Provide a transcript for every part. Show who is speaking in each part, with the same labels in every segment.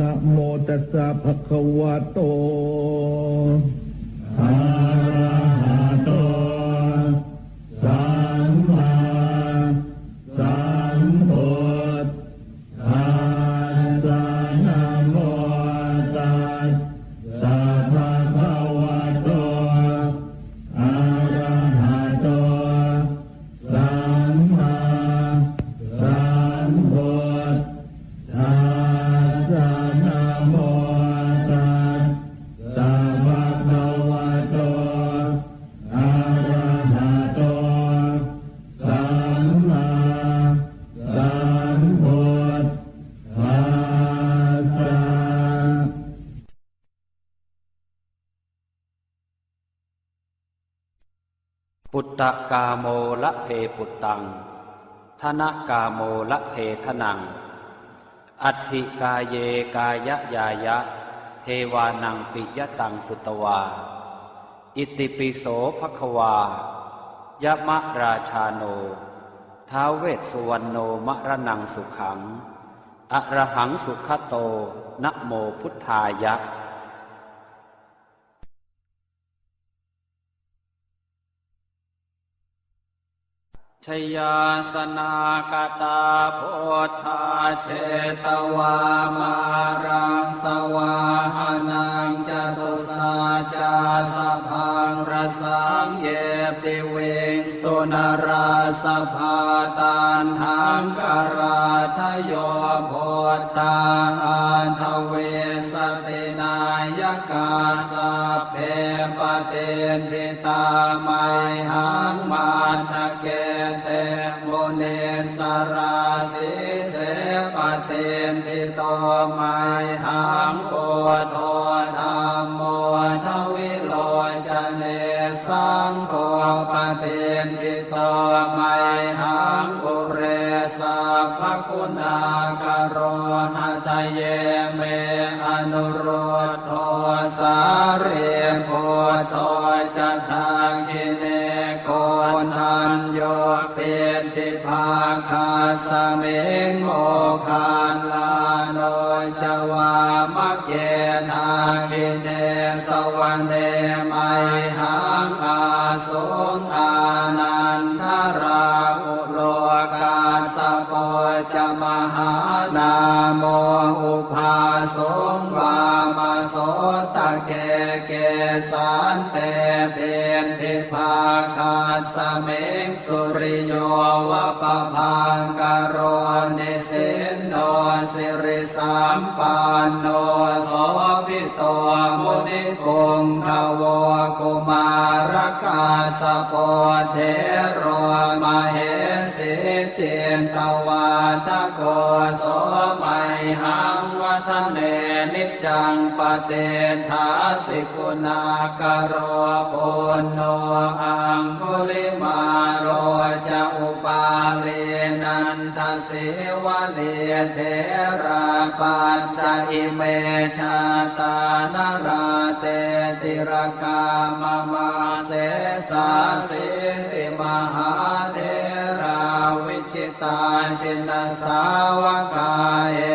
Speaker 1: นะโมตัสสะภะคะวะโต
Speaker 2: อะระ
Speaker 3: ปุตตะกาโมละเพปุตตังธนกาโมละเพทนัง อัตถิกาเยกายะยายะ เทวานังปิยตังสุตวา อิติปิโสภควายะมะราชาโน ท้าวเวสสุวรรณโนมรนังสุขังอะระหังสุขโตนะโมพุทธายะ ชยาสนากตาโพธาเชตวามารังสวาหานังจตุสาจาสะพังรสังเยปิเวงสุนราสภาตันทังกราทโยโพธา จวามะเกนาคิเนสวันเน มปันโนโสภิโตมุนิปุงขวกุมารกาสโปเทโรมาเหสิเจนตวาทโกโสไมหังวัฒเนนิจังปเตทาสิกุณากโรปุณโนอังคุลิมาโรจะอุปาลีนันทสิวะเนเทรา ปัจจอิเมชาตานราเตติรกามมาเสสาสิติมหาเทราวิจิตาชินสาวกาเ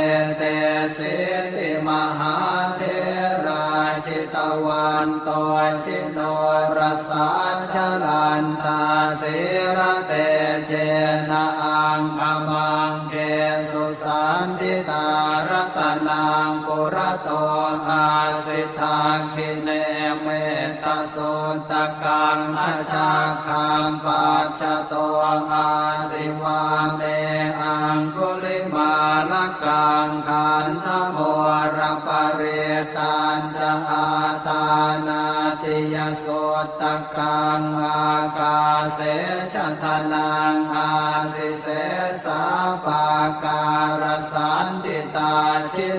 Speaker 3: งอาชาคังปัจจโตอาสิวาเมอังคุลิมาลกังคันธโมรปเรตันจะอาตานาติยโสตกังอากาเสชะทนังอาสิเสสาปาการสันติตาชิ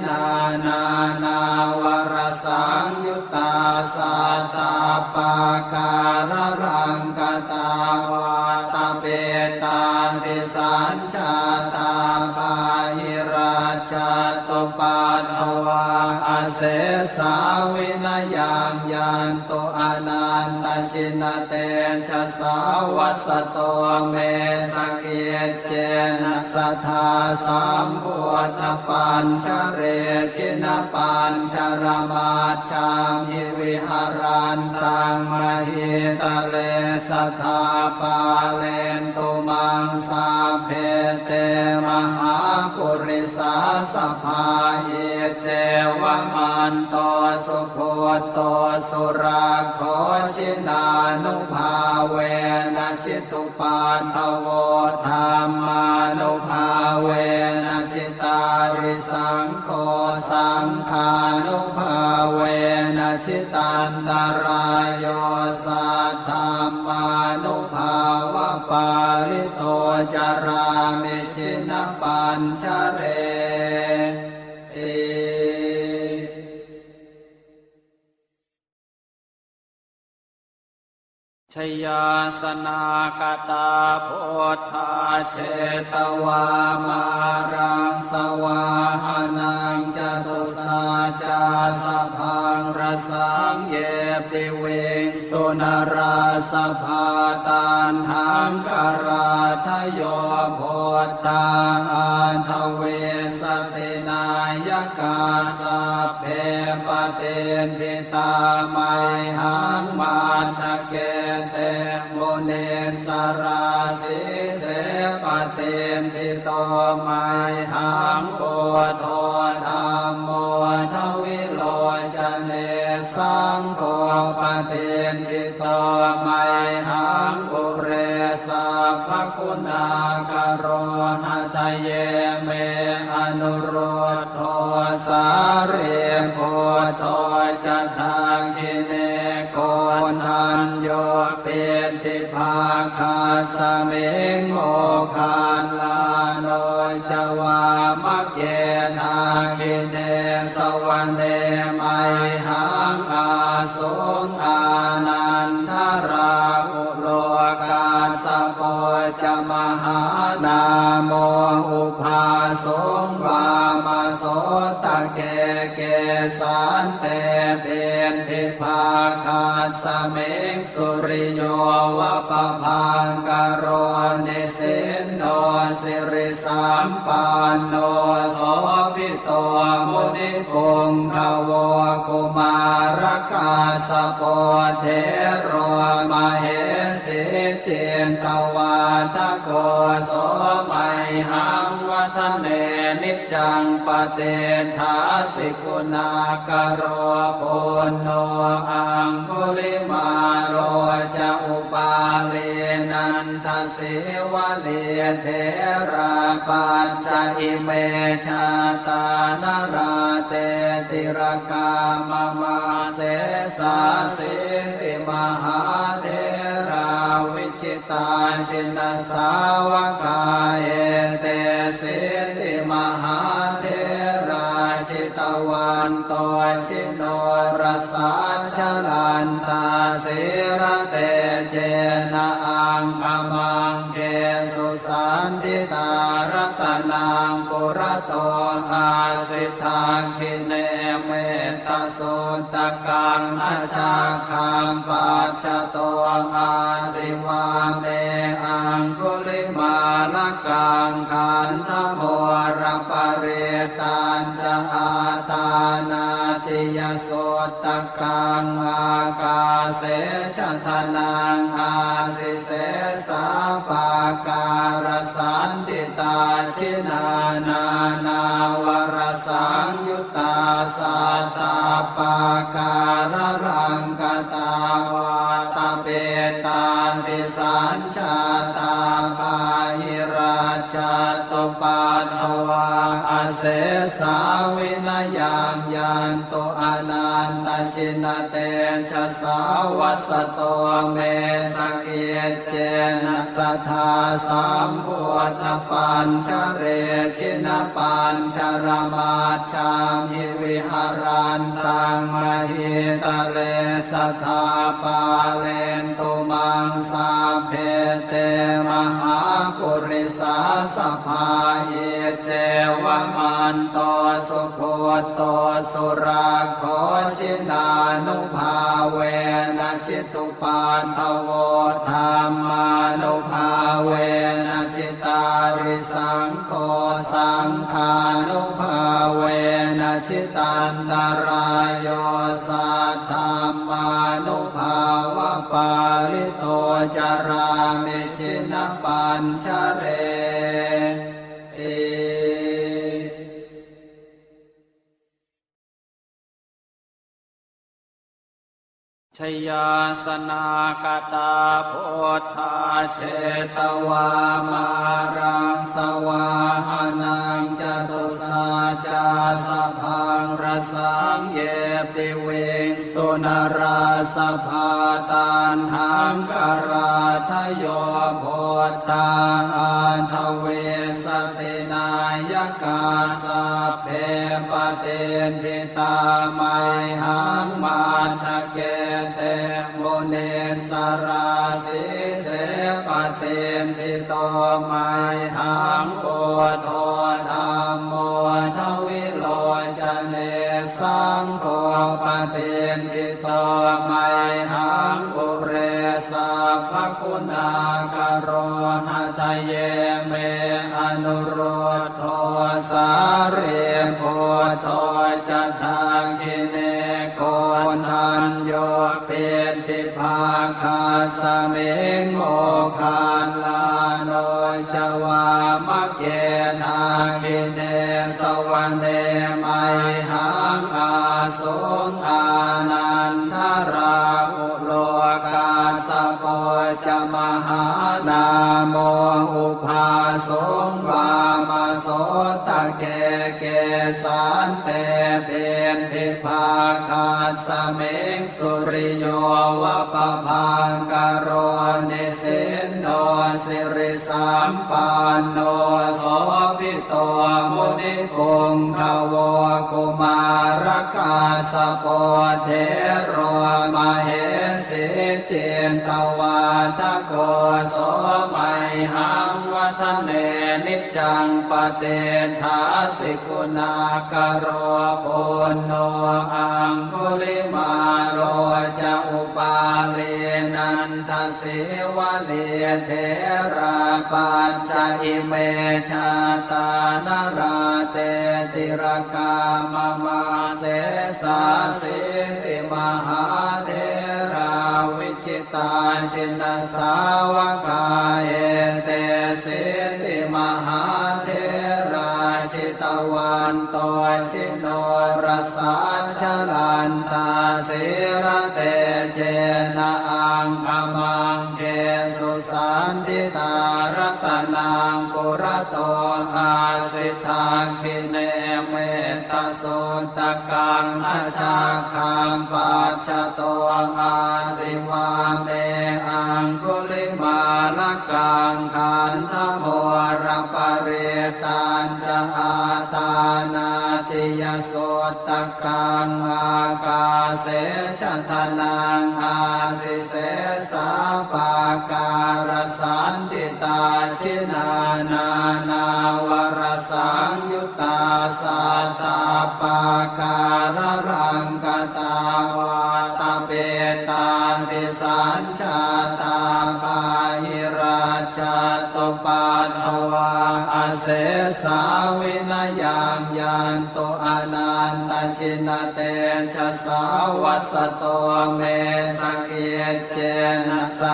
Speaker 3: ทธามพุทปัญชเรชินปัญชรมาชามิวิหารันตังมหิตเลสทธาปาเลนตุมังสาเพเตมหาปุริสาสภาเยเจวมันโตสุโคโตสุราโคชินานุภาเวนะชิตุปาทโวธรรมานุ ชิตันตรายโยสัทธรรมานุภาวะปาริโตจารามิชินปัญชเรเอชยาสนากตาโพธาเชตวามารังสวาหานังจตุสาจาสะพัง รสังเยปิเวสุนราสภาตานหังกราทโยโพธาอันทเวสตินายกาสะเพปเตนทิตาไมหังมาทะเกเตโมเนสราสิเสปเตนทิโตไมห โรหะทะเยเมอนุโรตโทสาเรโพโตจะทางกิเนโกนันโยเปติภาคาสเมงโมคานลา ยวะปะพังกโรนิสินโนสิริสัมปันโนโสภิโตมุนิปุงขโวกุมารกาสโปเทโรมาเหสิเจนตวาทโกโสไมหังวัฒเนนิจจังปเตทาสิกุณากโรปุณโนอังคุลิ นทสิวะเลเทราปัญจอิเมชาตานราเตติรกามมาเสสาสิติมหาเทราวิชิตาชินสาวกายเตสิติมหาเทราชิตวันโตชิโนรสาชลันตาสิระเตเจนะอังคมัง ระโตอาสิทาคิเนเมตตาสุตกังอาชาคังปัจจโตอาสิวาเมอังคุลิมาลกังขันธโมรปเรตันจะอาตานาติยโสตกังอากาเสชะทนา วาอาเสสาวินยังยันตุอนันตชินเตชะสาวสโตเมสกเกเจนะสัทธาสัมพุทธปัญชเรชินปัญชรมาชามิวิหารันตังมหิตเลสัทธาปาเลนตุมังสาเพเตมหาปุริสาสภาเย มันโตสุโคโตสุราโคชินานุภาเวนะชิตุปาทโวธรรมานุภาเวนะชิตาริสังโฆสังฆานุภาเวนะชิตันตรายโยสัทธามานุภาวะปาลิโตจารามิชินปัญชเร ยาสนากตาโพธาเชตวามารังสวาหานังจตุสาจาสะพังรสังเยปิเวงสุนราสภาตานหังกราทโยโพธาอันทเวสตินายกาสัพเพปเตนทิตาไมหังมาทะเก ราสิเสปเตนติโตไมหังโอโท เกเกสันเตเป็นทิภาคาสเมงสุริโยวะปะพังกโรนิสินโนสิริสัมปันโนโสภิโตมุนิพงขวกุมารกาสโปเทโรมาเหสิเจนตวาทโกโส จังปเตทาสิกุณากโรปุณโนอังคุลิมาโรจะอุปาเลนันทสิวะเดเทราปัญจอิเมชาตานราเตติรกามมาเสสาสิติมหาเทราวิชิตาชินสาวกาเนังปุระโตอาสิทาคิเนเมตสุตกังอาชาคังปัจจโตอาสิวาเมอังคุลิมาลกังขันธโมรปเรตันจะอาตานาติยโสตกังอากาเสชะทนังอาสิส ชินานานาวรสังยุตตาสัตาปาการรังกตาวาตาเปตาติสัญชาตาปาหิราชาตุปาทวาอาเสสาวินายังยันโตอนันตชินเตชะสาวัสโตเม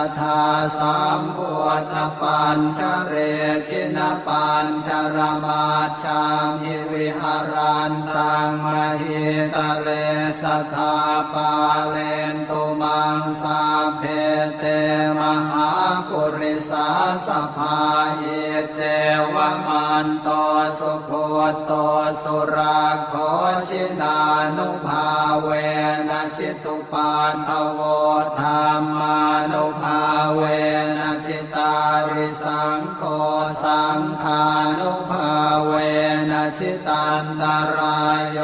Speaker 3: ทธาสามพุทธปัญชเรชินปัญชรมาชามิวิหารันตังมหิตเลสัทาปาเลนตุมังสาเพเตมหาปุริสาสภาเยเจวมันโตสุโคโตสุราโคชินานุภาเวนะชิตุปาทโว ชิตันตรายโย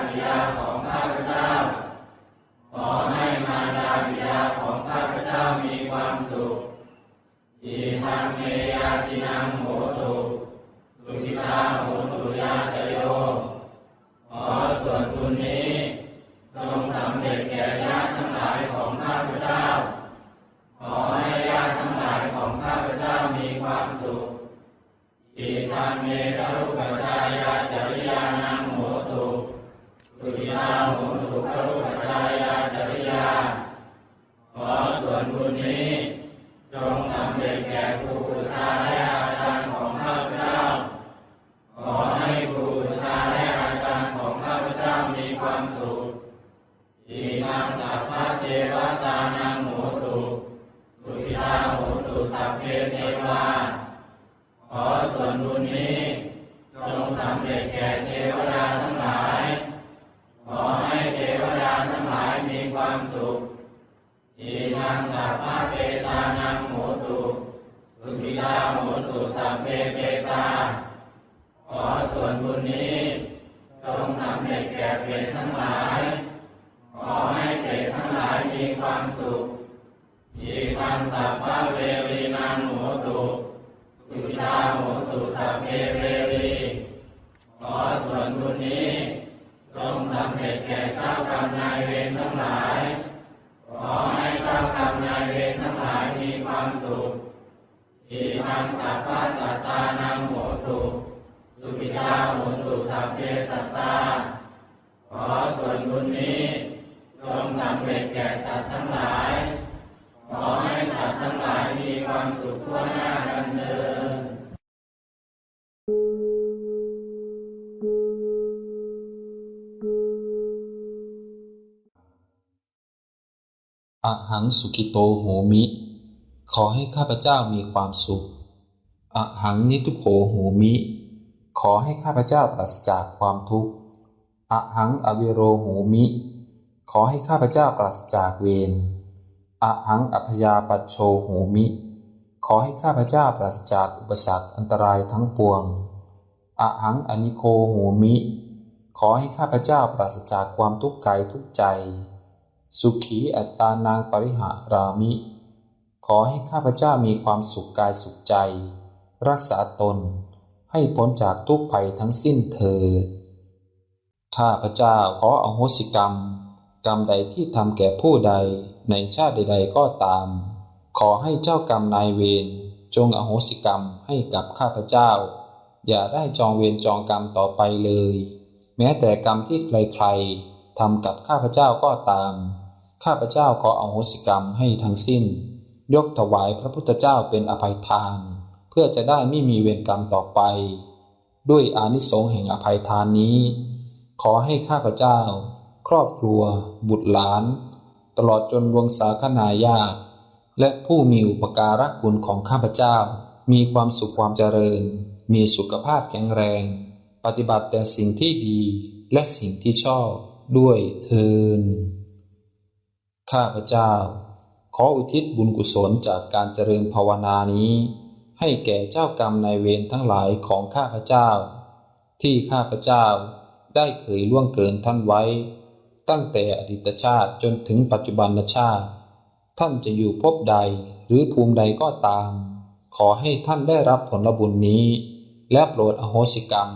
Speaker 3: ม อีนังสัพะเทวะ อีทังสัพพะสัตตานังโหตุสุขิตาโหตุสัพเพสัตตา ขอส่วนบุญนี้จงสำเร็จแก่สัตว์ทั้งหลาย ขอให้สัตว์ทั้งหลายมีความสุขทั่วหน้ากันเถิด
Speaker 4: อะหังสุกิโตโหมิ ขอให้ข้าพเจ้ามีความสุข อหังนิทุโขโหมิ ขอให้ข้าพเจ้าปราศจากความทุกข์ อหังอเวโรโหมิ ขอให้ข้าพเจ้าปราศจากเวร อหังอัพยาปัชโชโหมิ ขอให้ข้าพเจ้าปราศจากอุปสรรคอันตรายทั้งปวง อหังอนิโคโหมิ ขอให้ข้าพเจ้าปราศจากความทุกข์กายทุกใจ สุขีอัตตานางปริหารามิ ขอให้ข้าพเจ้ามีความสุขกายสุขใจ รักษาตนให้พ้นจากทุกภัยทั้งสิ้นเถิด ข้าพเจ้าขออโหสิกรรม กรรมใดที่ทำแก่ผู้ใดในชาติใด ๆ ก็ตาม ขอให้เจ้ากรรมนายเวรจงอโหสิกรรมให้กับข้าพเจ้า อย่าได้จองเวรจองกรรมต่อไปเลย แม้แต่กรรมที่ใครๆทำกับข้าพเจ้าก็ตาม ข้าพเจ้าขออโหสิกรรมให้ทั้งสิ้น ยกถวายพระพุทธเจ้าเป็นอภัยทาน เพื่อจะได้ไม่มีเวรกรรมต่อไป ด้วยอานิสงส์แห่งอภัยทานนี้ ขอให้ข้าพเจ้า ครอบครัว บุตรหลาน ตลอดจนวงศาคณาญาติและผู้มีอุปการะคุณของข้าพเจ้า มีความสุขความเจริญ มีสุขภาพแข็งแรง ปฏิบัติแต่สิ่งที่ดีและสิ่งที่ชอบด้วยเทินข้าพเจ้า ขออุทิศบุญกุศลจากการเจริญภาวนานี้ ให้แก่เจ้ากรรมนายเวรทั้งหลายของข้าพเจ้า ที่ข้าพเจ้าได้เคยล่วงเกินท่านไว้ ตั้งแต่อดีตชาติจนถึงปัจจุบันชาติ ท่านจะอยู่ภพใดหรือภูมิใดก็ตาม ขอให้ท่านได้รับผลบุญนี้ และโปรดอโหสิกรรม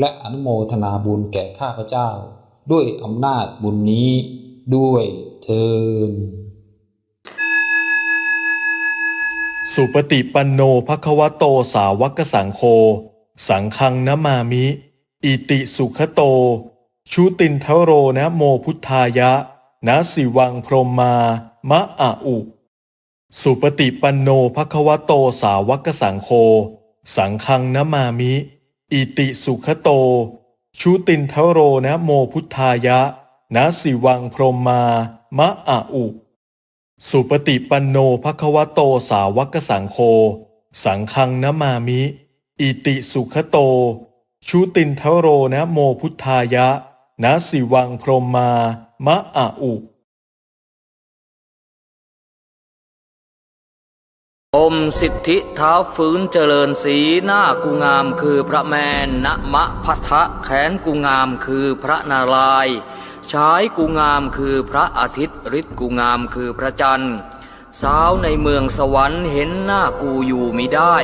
Speaker 4: และอนุโมทนาบุญแก่ข้าพเจ้า ด้วยอำนาจบุญนี้ด้วยเทิน
Speaker 5: สุปฏิปันโนภควโตสาวกสังโฆสังฆังนะมามิ อิติสุขโตชุตินทโรนะโมพุทธายะนะสิวังพรหมมามะอะอุ สุปฏิปันโนภควโตสาวกสังโฆสังฆังนะมามิ อิติสุขโตชุตินทโรนะโมพุทธายะนะสิวังพรหมมามะอะอุ สุปฏิปันโนภควโตสาวกสังโฆสังฆังนะมามิ อิติสุขโต ชุตินทโรนะโมพุทธายะนะสิวังพรหมมามะอะอุ
Speaker 6: อมสิทธิเท้าฟื้นเจริญสีหน้ากูงามคือพระแมนณมะพัทะแขนกูงามคือพระนารายณ์ ชายกูงามคือพระอาทิตย์ฤทธิ์กูงามคือพระจันทร์ สาวในเมืองสวรรค์เห็นหน้ากูอยู่มิได้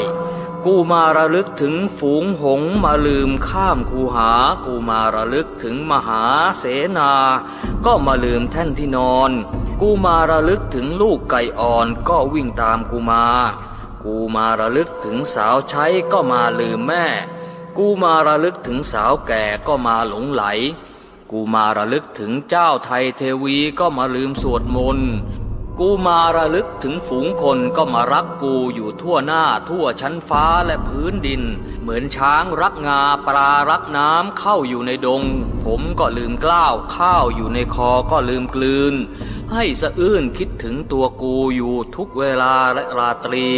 Speaker 6: กูมาระลึกถึงฝูงหงมาลืมข้ามคูหา กูมาระลึกถึงมหาเสนา ก็มาลืมแท่นที่นอน กูมาระลึกถึงลูกไก่อ่อนก็วิ่งตามกูมา กูมาระลึกถึงสาวใช้ก็มาลืมแม่ กูมาระลึกถึงสาวแก่ก็มาหลงไหล กูมาระลึกถึงเจ้าไทยเทวีก็มาลืมสวดมนต์กูมาระลึกถึงฝูงคนก็มารักกูอยู่ทั่วหน้าทั่วชั้นฟ้าและพื้นดิน เหมือนช้างรักงาปลารักน้ำเข้าอยู่ในดง ผมก็ลืมกล้าวข้าวอยู่ในคอก็ลืมกลืน ให้สะอื้นคิดถึงตัวกูอยู่ทุกเวลาและราตรี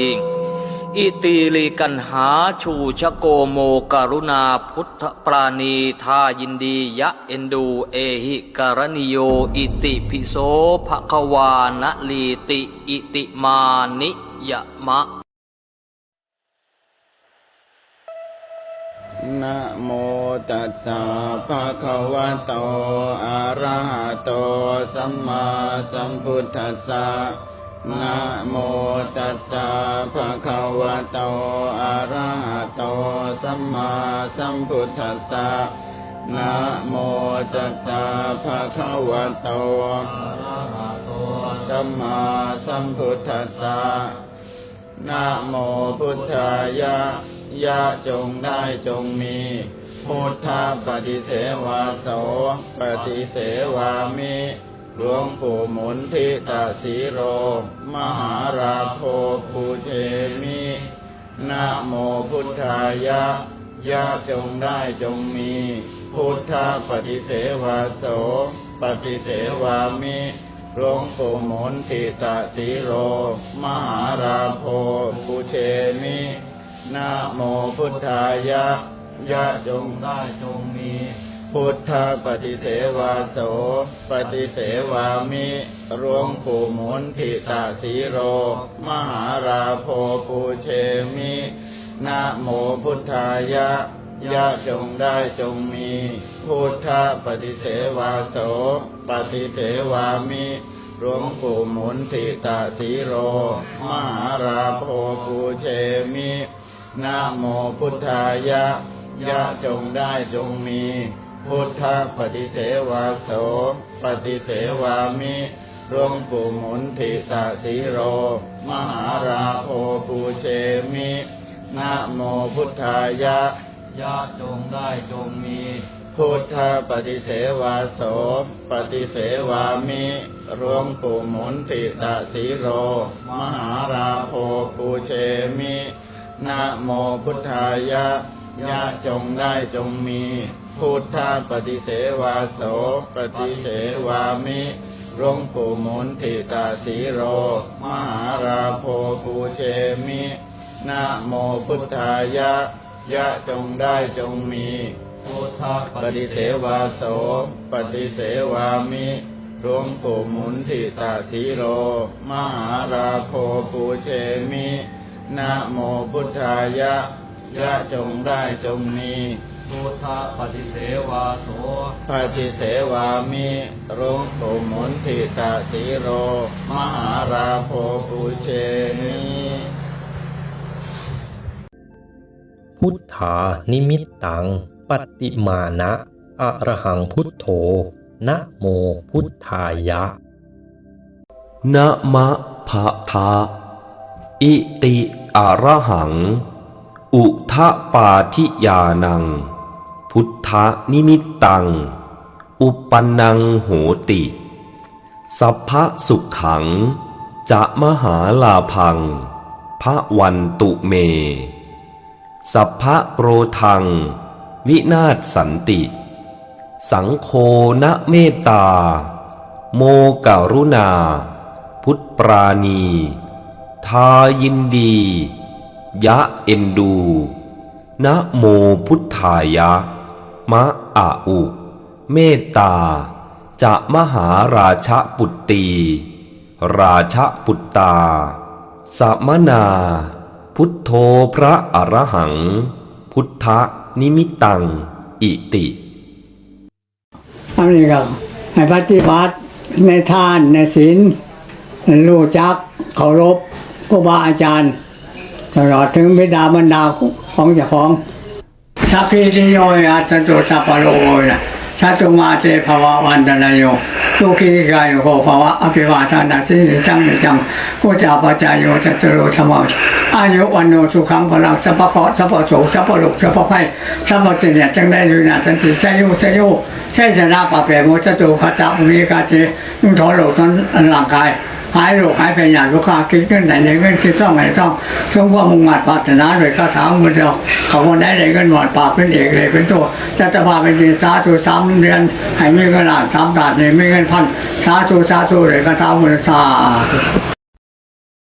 Speaker 6: อิติลิกันหาชูชโกโมกรุณาพุทธปราณีทายินดียะเอนดูเอหิการณิโยอิติพิโสภควานะลีติอิติมานิยมะ
Speaker 2: นะโมตัสสะภะคะวะโตอะระหะโตสัมมาสัมพุทธัสสะ นะโมตัสสะภะคะวะโต อะระหะโต สัมมาสัมพุทธัสสะนะโมตัสสะภะคะวะโต อะระหะโต สัมมาสัมพุทธัสสะนะโมพุทธายะยะจงได้จงมีพุทธปฏิเสวาโส ปฏิเสวามิ หลวงปู่หมุนทิตาสีโร มหาราโพภูเชมินะโมพุทธายะยะจงได้จงมี พุทธปฏิเสวาโส ปฏิเสวามิหลวงปู่หมุนทิตาสีโร มหาราโพภูเชมินะโมพุทธายะยะจงได้จงมี พุทธปฏิเสวาโส ปฏิเสวามิหลวงปู่มุนทิตาสีโร มหาราโพปูเชมินะโมพุทธายะยะจงได้จงมี พุทธปฏิเสวาโส ปฏิเสวามิหลวงปู่หมุนทิตาสีโร มหาราโพปูเชมินะโมพุทธายะยะจงได้จงมี พุทธปฏิเสวาโสปฏิเสวามิหลวงปู่หมุนทิตาสีโร มหาราโพปูเชมินะโมพุทธายะ
Speaker 6: ยะจงได้จงมี
Speaker 2: พุทธปฏิเสวาโสปฏิเสวามิหลวงปู่หมุนติตาสีโร มหาราโพปูเชมินะโมพุทธายะยะจงได้จงมี พุทธาปฏิเสวาโสปฏิเสวามิหลวงปูมุนติตาสีโร มหาราโพปูเชมินะโมพุทธายะ ยะจงได้จงมี
Speaker 6: พุทธ
Speaker 2: ปฏิเสวาโส ปฏิเสวามิหลวงปู่มุนทิตาสีโร มหาราโพปูเชมินะโมพุทธายะ ยะจงได้จงมี
Speaker 3: พุทธปฏิเสวาโส
Speaker 2: ปฏิเสวามิรุงตุมุนทิตาสีโร มหาราโภปุเชมิ
Speaker 7: พุทธานิมิตตัง ปฏิมานะอะระหังพุทโธนะโมพุทธายะ
Speaker 8: นะมะภะทะอิติอะระหัง อุทะปาทิยานัง พุทธนิมิตตัง อุปันนังโหติ สัพพะสุขขัง จะมหาลาพัง พระวันตุเม สัพพะโปรทัง วินาศสันติ สังโคนะเมตตา โมกรุณา พุทธปราณี ทายินดี ยะเอ็นดูนะโมพุทธายะ มะอาอุ เมตตา จะมหาราชปุตตี ราชปุตตา สัมมนา พุทโธพระอรหัง พุทธนิมิตัง อิติ
Speaker 9: อันนี้ก็ให้ปฏิบัติในทานในศีลรู้จักเคารพครูบาอาจารย์ตลอดถึงบิดามารดาของเจ้าของ สัพพิติโยอัตตุสัพพโลนะชัตุมาเตภวะวันตนายโยสุขีกายโกภวะอภิวาทานาสินิจังนิจังกุจาปจายโยจัตตุโรธรรมอายุวันโนสุขังพลังสัพพะสัพพะโสสัพพะโลกสัพพะไพสัพพะเจเนียจังได้ดูนาสันติชัยโยชัยโยใช่ชนะปะเปรโมจตุขจับมีกาเจนุ่งถอนโลกทั้งร่างกาย หายโรคหายไปอย่างลูกค้ากินเงินไหนในเงินคิดต้องไหนต้องต้องว่ามุ่งมั่นปรารถนาโดยคาถามือเดียวเขาคนได้ได้เงินหมดปากเป็นเอกเลยเป็นตัวจะจะพาไป็นดีสาธุสามเดือนให้มีเงินล้านสามบาทเนี่ยมีเงินพันสาธุสาธุเลยคาถามือสา